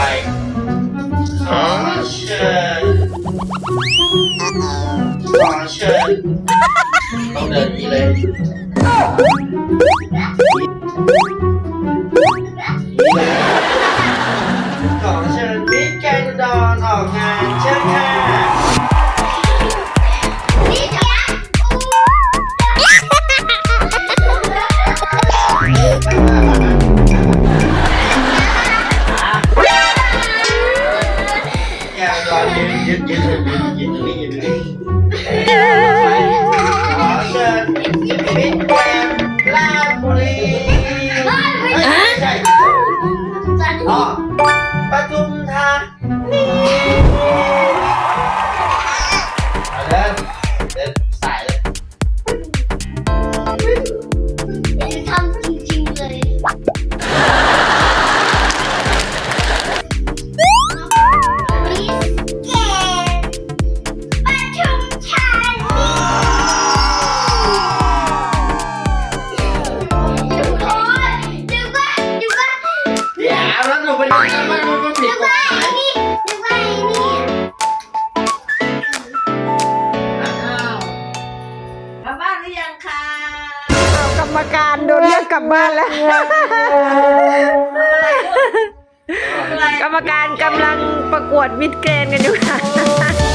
ไปขอเชิญขอเชิญต้องเดินนี้เลยขอเชิญมิตรแกนดอนออกงานเชิญค่ะ ยืนยืนยืนยืนยืนตรงนี้ยืนตรงนี้ขอเชิญมิตรแกนลาดบุรีไม่ใช่อ๋อปทุมธานี มมันมันผิดูดกฎว่าหมายไอ้นี่ดูว่าไอ้นี่อ้าวกลับบ้านหรือยังคะเอากรรมการโดนเรียกกลับบ้านแล้วอะไรกรรมการกำลังประกวดมิดเกรนกันอยู่ค่ะ โอ้